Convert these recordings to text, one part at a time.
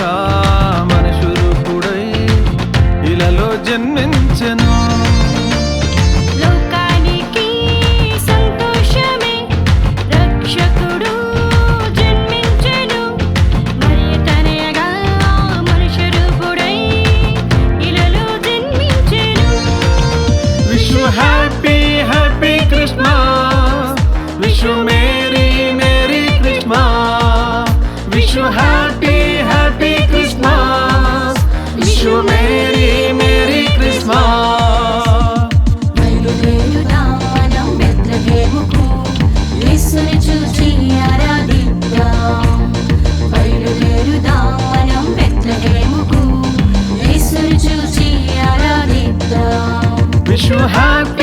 తనయగా మనుషురుపుడై ఇలలో జన్మించెను. లోకానికి సంతోషమే రక్షకుడు జన్మించెను. మరి తనయగా మనుష్య రూపుడై ఇలలో జన్మించెను. Wish happy happy Christmas wish wish happy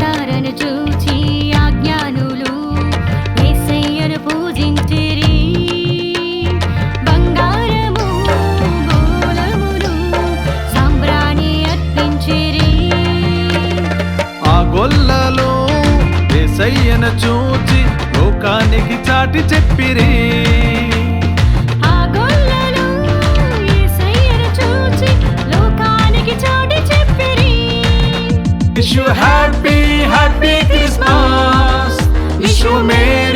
తారను చూచి ఆజ్ఞానులు ఎసయ్యను పూజించిరి బంగారము పోలమును సామ్రాన్ని అర్పించిరి ఆ ఎసయ్యను చూచి లోకానికి చాటి చెప్పిరి. Happy happy Christmas wish merry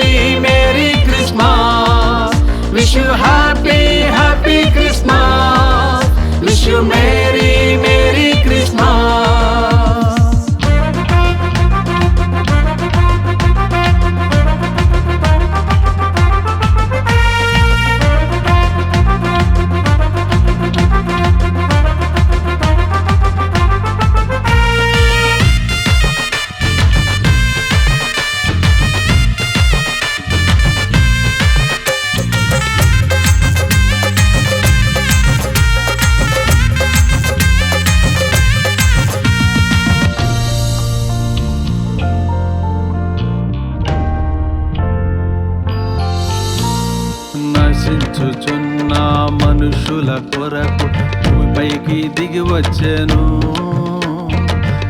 మనుషుల కొరకు భూమిపైకి దిగి వచ్చెను.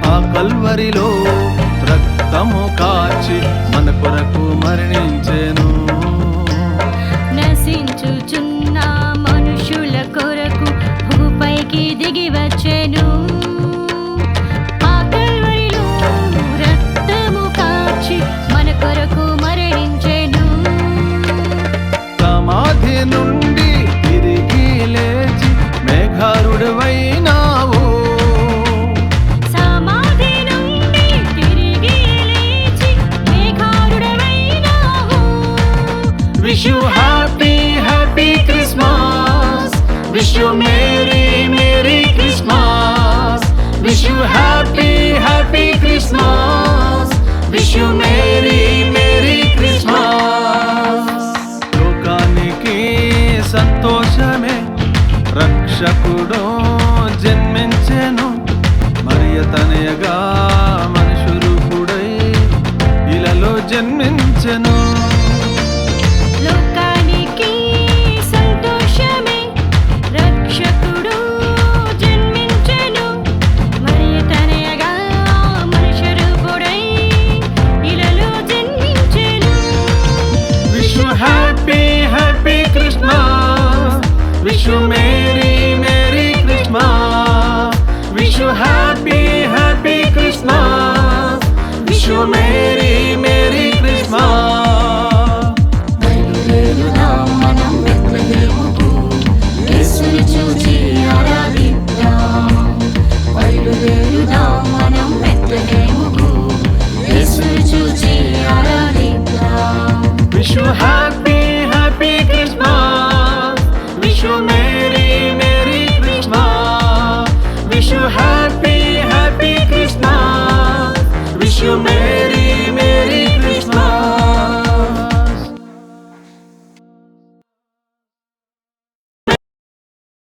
ఆ కల్వరిలో రక్తము కాచి మన కొరకు మరణించెను. నశించుచున్న మనుషుల కొరకు భూపైకి దిగి వచ్చెను. మన కొరకు మరణించెను. సమాధి నుండి Wish you happy, happy Christmas. Wish you Merry, Merry Christmas. Wish you happy, happy Christmas.